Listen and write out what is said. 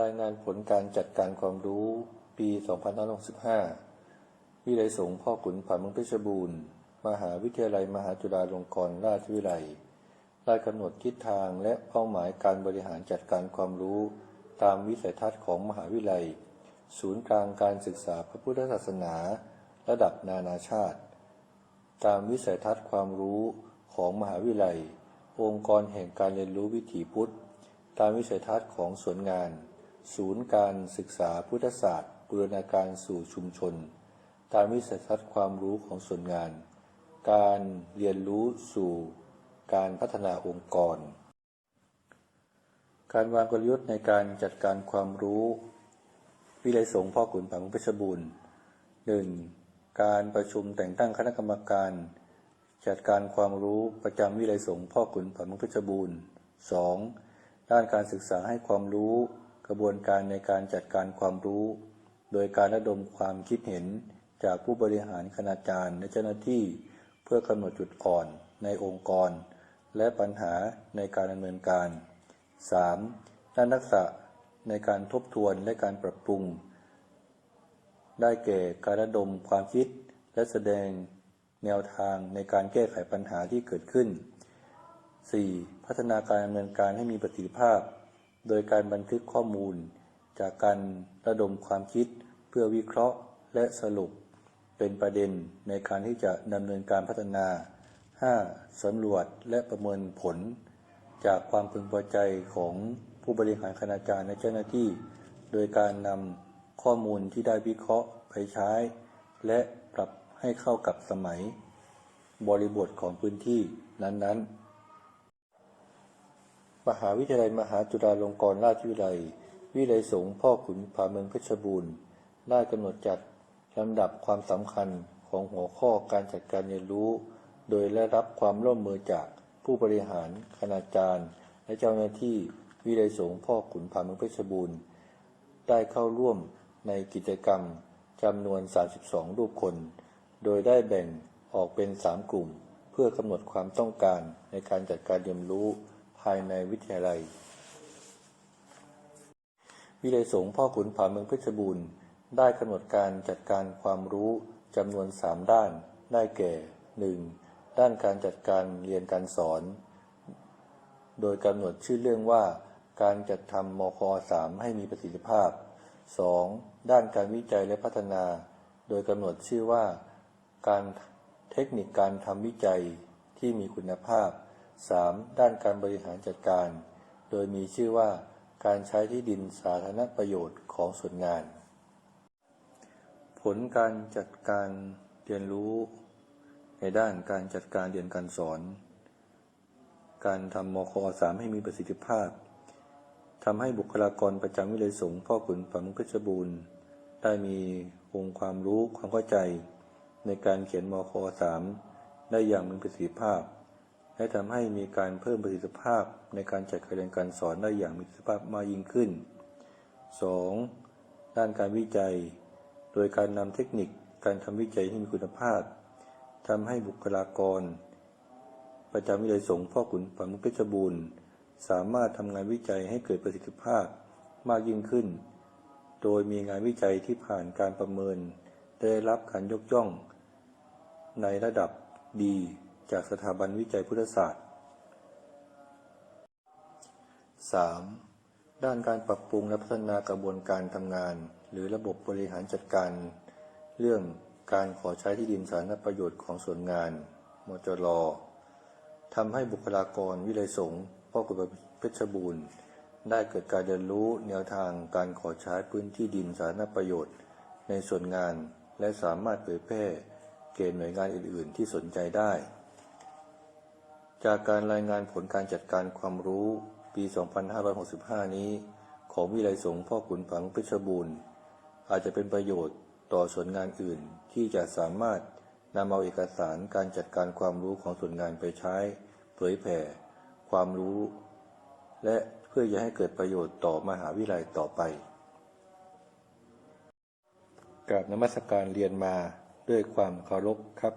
รายงานผลการจัดการความรู้ปี 2565 วิเลยสงฆ์พ่อขุนผาเมืองเพชรบูรณ์ มหาวิทยาลัยมหาจุฬาลงกรณราชวิทยาลัยได้กำหนดทิศทางและเป้าหมายการบริหารจัดการความรู้ ตามวิสัยทัศน์ของมหาวิทยาลัย ศูนย์กลางการศึกษาพระพุทธศาสนา ระดับนานาชาติ ตามวิสัยทัศน์ความรู้ของมหาวิทยาลัย องค์กรแห่งการเรียนรู้วิถีพุทธ ตามวิสัยทัศน์ของส่วนงาน ศูนย์การศึกษาพุทธศาสตร์บูรณาการสู่ชุมชน ตามวิสัยทัศน์ความรู้ของส่วนงาน การเรียนรู้สู่การพัฒนาองค์กร การวางกลยุทธ์ในการจัดการความรู้ วิเลยสงพ่อขุนผังเพชรบูรณ์หนึ่งการประชุมแต่งตั้งคณะกรรมการ จัดการความรู้ประจำวิเลยสงพ่อขุนผังเพชรบูรณ์สองด้านการศึกษาให้ความรู้ กระบวนการในการจัดการความรู้ โดยการระดมความคิดเห็นจากผู้บริหารคณาจารย์และเจ้าหน้าที่ เพื่อกำหนดจุดอ่อนในองค์กร และปัญหาในการดำเนินการ 3. ด้านทักษะในการทบทวนและการปรับปรุง ได้แก่การระดมความคิดและแสดงแนวทางในการแก้ไขปัญหาที่เกิดขึ้น 4. พัฒนาการดำเนินการให้มีประสิทธิภาพ โดยการบันทึกข้อมูล จากการระดมความคิดเพื่อวิเคราะห์และสรุป เป็นประเด็นในการที่จะดำเนินการพัฒนา 5. สำรวจและประเมินผล จากความพึงพอใจของผู้บริหารคณาจารย์และเจ้าหน้าที่ โดยการนำข้อมูลที่ได้วิเคราะห์ไปใช้ และปรับให้เข้ากับสมัย บริบทของพื้นที่นั้นๆ มหาวิทยาลัยมหาจุฬาลงกรณราชวิทยาลัยวิเลยสงฆ์พ่อขุนผาเมืองเพชรบูรณ์ ได้กำหนดจัดลำดับความสำคัญของหัวข้อการจัดการเรียนรู้ โดยได้รับความร่วมมือจากผู้บริหาร คณาจารย์ และเจ้าหน้าที่วิเลยสงฆ์พ่อขุนผาเมืองเพชรบูรณ์ ได้เข้าร่วมในกิจกรรมจำนวน 32 รูปคน โดยได้แบ่งออกเป็น 3 กลุ่ม เพื่อกำหนดความต้องการในการจัดการเรียนรู้ ภายในวิทยาลัย วิเลยสงฆ์พ่อขุนผาเมืองเพชรบูรณ์ ได้กำหนดการจัดการความรู้จำนวน 3 ด้าน ได้แก่ 1. ด้านการจัดการเรียนการสอน โดยกำหนดชื่อเรื่องว่า การจัดทำมค3ให้มีประสิทธิภาพ 2. ด้านการวิจัยและพัฒนา โดยกำหนดชื่อว่า การเทคนิคการทำวิจัยที่มีคุณภาพ 3. ด้านการบริหารจัดการ โดยมีชื่อว่าการใช้ที่ดินสาธารณประโยชน์ของส่วนงาน ผลการจัดการเรียนรู้ ในด้านการจัดการเรียนการสอน การทำมค3ให้มีประสิทธิภาพทำให้บุคลากรประจำวิเลยสงฆ์พ่อขุนฝังเพชรบูรณ์ได้มีองค์ความรู้ความเข้าใจ ในการเขียนมค3ได้อย่างมีประสิทธิภาพ และทำให้มีการเพิ่มประสิทธิภาพในการจัดการเรียนการสอนได้อย่างมีประสิทธิภาพมากยิ่งขึ้น 2. ด้านการวิจัย โดยการนำเทคนิคการทำวิจัยที่มีคุณภาพทำให้บุคลากร ประจำวิเลยสงฆ์พ่อขุนฝังเพชรบูรณ์ สามารถทำงานวิจัยให้เกิดประสิทธิภาพมากยิ่งขึ้น โดยมีงานวิจัยที่ผ่านการประเมิน ได้รับการยกย่อง ในระดับดี จากสถาบันวิจัยพุทธศาสตร์ 3. ด้านการปรับปรุงและพัฒนากระบวนการทำงาน หรือระบบบริหารจัดการ เรื่องการขอใช้ที่ดินสาธารณประโยชน์ของส่วนงาน มจรทำให้บุคลากรวิเลยสงฆ์พ่อขุนเพชรบูรณ์ ได้เกิดการเรียนรู้แนวทางการขอใช้พื้นที่ดินสาธารณประโยชน์ ในส่วนงานและสามารถเผยแพร่เกณฑ์หน่วยงานอื่น ๆ ที่สนใจได้ จากการรายงานผลการจัดการความรู้ปี 2565 นี้ ของวิเลยสงฆ์พ่อขุนผังเพชรบูรณ์ อาจจะเป็นประโยชน์ต่อส่วนงานอื่นที่จะสามารถนำเอาเอกสารการจัดการความรู้ของส่วนงานไปใช้ เผยแผ่ ความรู้ และเพื่อจะให้เกิดประโยชน์ต่อมหาวิทยาลัยต่อไปกราบนมัสการเรียนมาด้วยความเคารพครับ